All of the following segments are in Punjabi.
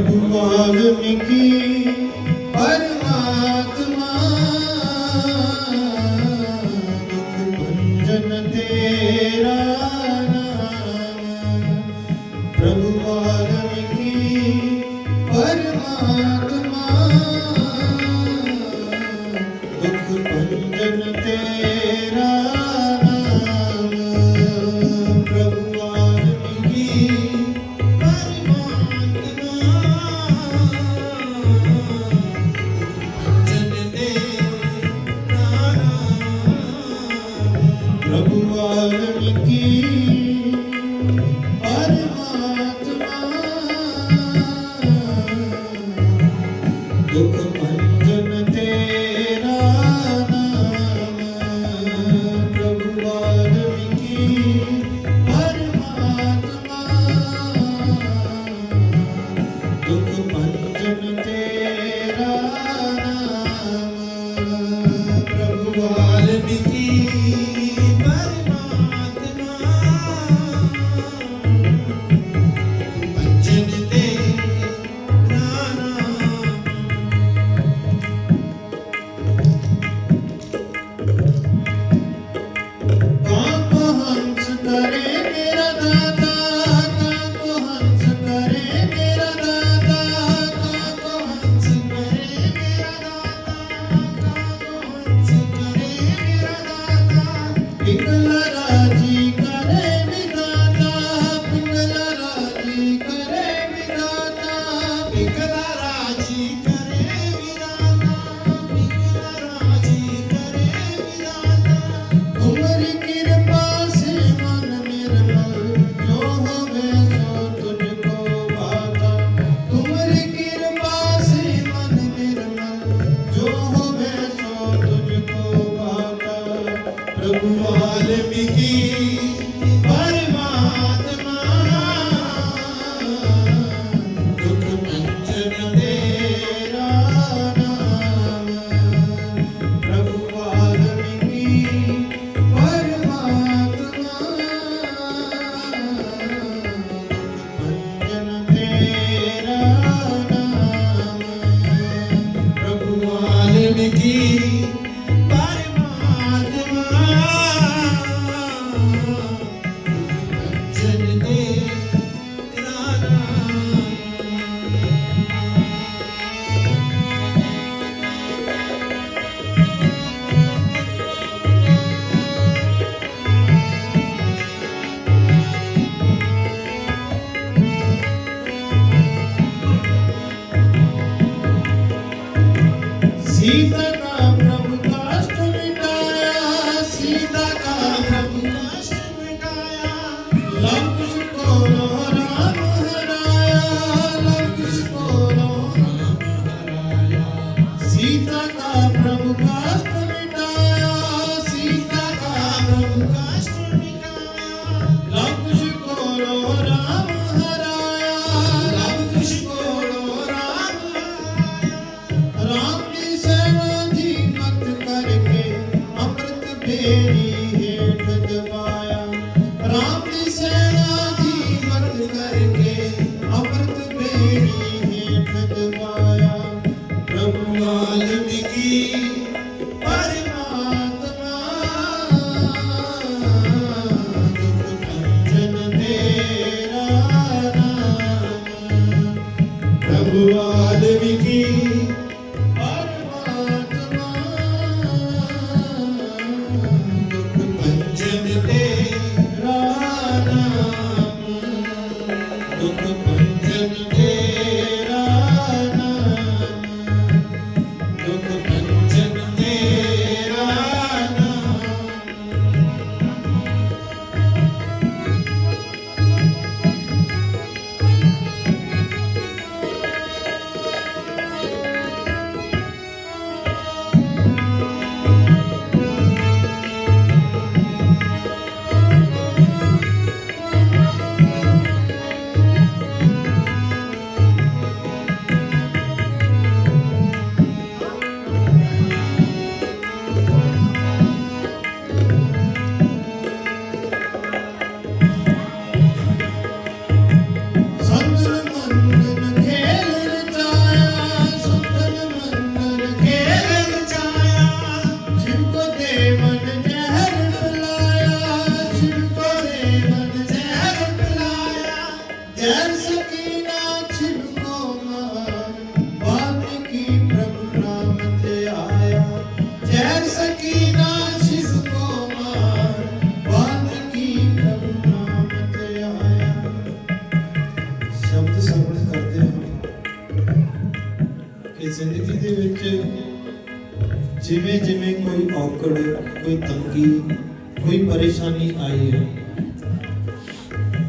ਪ੍ਰਭੂ ਵਾਲਮੀਕੀ ਪਰਮਾਤਮਾ ਦੁਖ ਭੰਜਨ ਤੇਰਾ ਨਾਮ। ਪ੍ਰਭੂ ਵਾਲਮੀਕੀ ਪਰਮਾਤਮਾ ਵਾਲਮੀਕੀ Let me give ਕਿ ਜ਼ਿੰਦਗੀ ਦੇ ਵਿੱਚ ਜਿਵੇਂ ਜਿਵੇਂ ਕੋਈ ਔਕੜ ਕੋਈ ਤੰਗੀ ਕੋਈ ਪਰੇਸ਼ਾਨੀ ਆਈ ਹੈ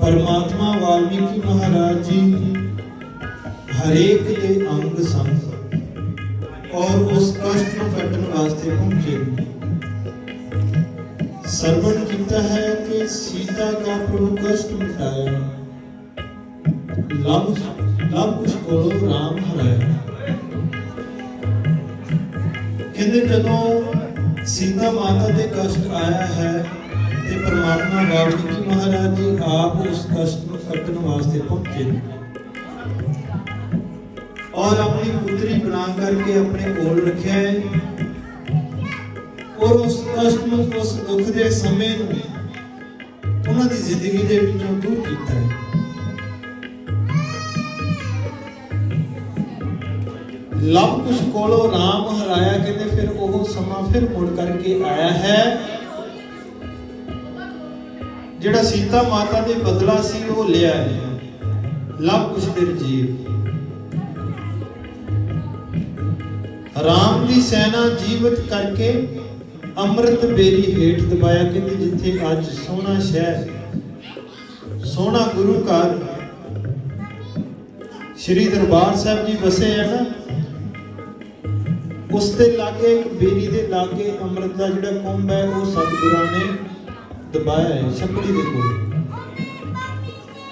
ਪਰਮਾਤਮਾ ਵਾਲਮੀਕੀ ਮਹਾਰਾਜ ਜੀ ਹਰੇਕ ਦੇ ਅੰਗ ਸੰਗ ਔਰ ਉਸ ਕਸ਼ਟ ਨੂੰ ਕੱਟਣ ਵਾਸਤੇ ਪਹੁੰਚੇ ਸਰਵਣ ਕੀਤਾ ਹੈ ਕਿ ਸੀਤਾ ਦਾ ਪ੍ਰਭੂ ਕਸ਼ਟ ਮਿਟਾਇਆ ਲਵ ਲਵ ਕੁਛ ਕੋਲੋਂ ਰਾਮ ਹਰਾਇਆ ਕਹਿੰਦੇ ਜਦੋਂ ਸੀਤਾ ਮਾਤਾ ਦੇ ਕਸ਼ਟ ਆਇਆ ਹੈ ਤੇ ਪਰਮਾਤਮਾ ਵਾਲਮੀਕੀ ਮਹਾਰਾਜ ਜੀ ਆਪ ਉਸ ਕਸ਼ਟ ਨੂੰ ਕੱਟਣ ਵਾਸਤੇ ਪਹੁੰਚੇ ਔਰ ਆਪਣੀ ਪੁੱਤਰੀ ਬਣਾ ਕਰਕੇ ਆਪਣੇ ਕੋਲ ਰੱਖਿਆ ਹੈ ਔਰ ਉਸ ਕਸ਼ਟ ਨੂੰ ਉਸ ਦੁੱਖ ਦੇ ਸਮੇਂ ਨੂੰ ਉਹਨਾਂ ਦੀ ਜ਼ਿੰਦਗੀ ਦੇ ਵਿੱਚੋਂ ਦੂਰ ਕੀਤਾ ਹੈ। ਲਵ ਕੁਛ ਕੋਲੋਂ ਰਾਮ ਹਰਾਇਆ ਸਮਾਂ ਫਿਰ ਮੁੜ ਕਰਕੇ ਆਇਆ ਹੈ। ਜਿਹੜਾ ਸੀਤਾ ਮਾਤਾ ਦੇ ਬਦਲਾ ਸੀ, ਉਹ ਲਿਆ ਹੈ। ਲਵ ਕੁਛ ਦੇ ਜੀਵ ਰਾਮ ਦੀ ਸੈਨਾ ਜੀਵਤ ਕਰਕੇ ਅੰਮ੍ਰਿਤ ਬੇਰੀ ਹੇਠ ਦਬਾਇਆ, ਕਹਿੰਦੇ ਜਿੱਥੇ ਅੱਜ ਸੋਹਣਾ ਸ਼ਹਿਰ, ਸੋਹਣਾ ਗੁਰੂ ਘਰ। ਸ਼੍ਰੀ ਦਰਬਾਰ ਸਾਹਿਬ ਜੀ ਵਸੇ ਹੈ ਨਾ। ਉਸ ਦੇ ਲਾਗੇ ਇੱਕ ਬੇਰੀ ਦੇ ਲਾਗੇ ਅੰਮ੍ਰਿਤ ਦਾ ਜਿਹੜਾ ਕੁੰਭ ਹੈ, ਉਹ ਸਤਿਗੁਰਾਂ ਨੇ ਦਬਾਇਆ ਹੈ, ਛੱਪੜੀ ਦੇ ਕੋਲ।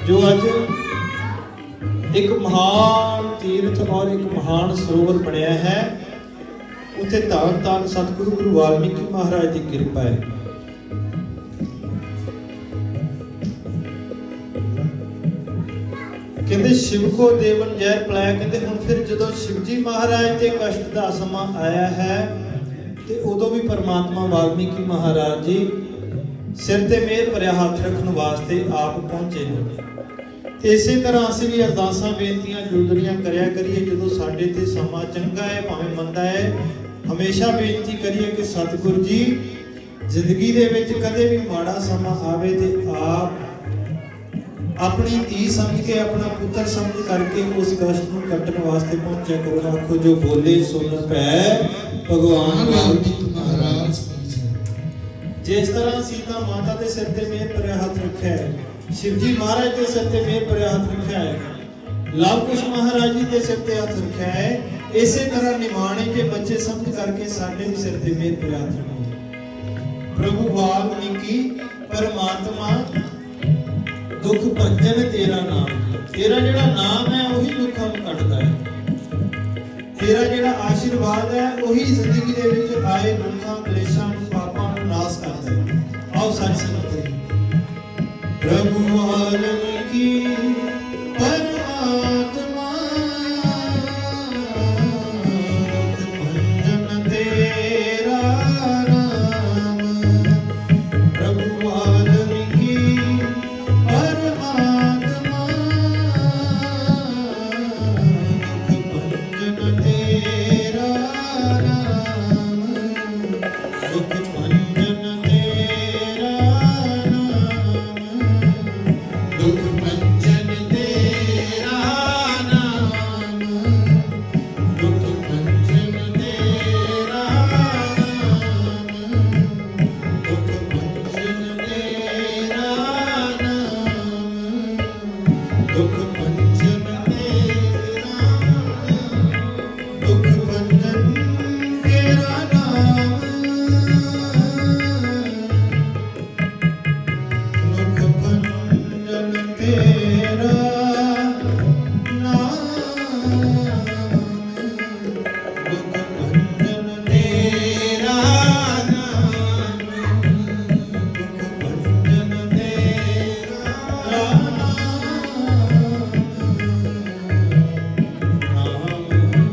ਜੋ ਅੱਜ ਇੱਕ ਮਹਾਨ ਤੀਰਥ ਔਰ ਇੱਕ ਮਹਾਨ ਸਰੋਵਰ ਬਣਿਆ ਹੈ, ਉੱਥੇ ਧੰਨ ਧੰਨ ਸਤਿਗੁਰੂ ਗੁਰੂ ਵਾਲਮੀਕੀ ਮਹਾਰਾਜ ਦੀ ਕਿਰਪਾ ਹੈ। ਕਹਿੰਦੇ ਸ਼ਿਵ ਕੋ ਦੇਵਨ ਜੈ ਪਲਾਇਆ ਕਹਿੰਦੇ ਹੁਣ ਫਿਰ ਜਦੋਂ ਸ਼ਿਵਜੀ ਮਹਾਰਾਜ ਤੇ ਕਸ਼ਟ ਦਾ ਸਮਾਂ ਆਇਆ ਹੈ, ਤੇ ਉਦੋਂ ਵੀ ਪਰਮਾਤਮਾ ਵਾਲਮੀਕੀ ਮਹਾਰਾਜ ਜੀ ਸਿਰ ਤੇ ਮੇਰ ਭਰਿਆ ਹੱਥ ਰੱਖਣ ਵਾਸਤੇ ਆਪ ਪਹੁੰਚੇ ਨੇ। ਇਸੇ ਤਰ੍ਹਾਂ ਅਸੀਂ ਵੀ ਅਰਦਾਸਾਂ, ਬੇਨਤੀਆਂ ਜੁਲਦਰੀਆਂ ਕਰਿਆ ਕਰੀਏ। ਜਦੋਂ ਸਾਡੇ ਤੇ ਸਮਾਂ ਚੰਗਾ ਹੈ, ਭਾਵੇਂ ਮੰਦਾ ਹੈ, ਹਮੇਸ਼ਾ ਬੇਨਤੀ ਕਰੀਏ ਕਿ ਸਤਿਗੁਰ ਜੀ, ਜ਼ਿੰਦਗੀ ਦੇ ਵਿੱਚ ਕਦੇ ਵੀ ਮਾੜਾ ਸਮਾਂ ਆਵੇ ਤੇ ਆਪ ਆਪਣੀ ਧੀ ਸਮਝ ਕੇ ਆਪਣਾ ਪੁੱਤਰ ਸਮਝ ਕਰਕੇ ਉਸ ਕਸ਼ਟ ਨੂੰ ਕੱਟਣ ਵਾਸਤੇ ਪਹੁੰਚਿਆ ਕਰੋ। ਆਖੋ ਜੋ ਬੋਲੇ ਸੁਣ ਪੈ ਭਗਵਾਨ ਮਹਾਰਾਜ। ਜਿਸ ਤਰ੍ਹਾਂ ਸੀਤਾ ਮਾਤਾ ਦੇ ਸਿਰ ਤੇ ਮੇਰ ਭਰਿਆ ਹੱਥ ਰੱਖਿਆ ਹੈ ਸ਼ਿਵਜੀ ਮਹਾਰਾਜ ਦੇ ਸਿਰ ਤੇ ਮੇਰ ਭਰਿਆ ਹੱਥ ਰੱਖਿਆ ਹੈ ਲਵ ਕੁਸ਼ ਮਹਾਰਾਜ ਜੀ ਦੇ ਸਿਰ ਤੇ ਹੱਥ ਰੱਖਿਆ ਹੈ ਇਸੇ ਤਰ੍ਹਾਂ ਨਿਮਾਣੇ ਕੇ ਬੱਚੇ ਸਮਝ ਕਰਕੇ ਸਾਡੇ ਵੀ ਸਿਰ ਤੇ ਮੇਰ ਭਰਿਆ ਹੱਥ ਰੱਖੋ। ਪ੍ਰਭੂ ਵਾਲਮੀਕੀ ਪਰਮਾਤਮਾ ਦੁੱਖ ਭੰਜਨ ਤੇਰਾ ਨਾਮ। ਤੇਰਾ ਜਿਹੜਾ ਨਾਮ ਹੈ, ਉਹੀ ਦੁੱਖਾਂ ਨੂੰ ਕੱਟਦਾ ਹੈ। ਤੇਰਾ ਜਿਹੜਾ ਆਸ਼ੀਰਵਾਦ ਹੈ, ਉਹੀ ਜ਼ਿੰਦਗੀ ਦੇ ਵਿੱਚ ਆਏ do culto.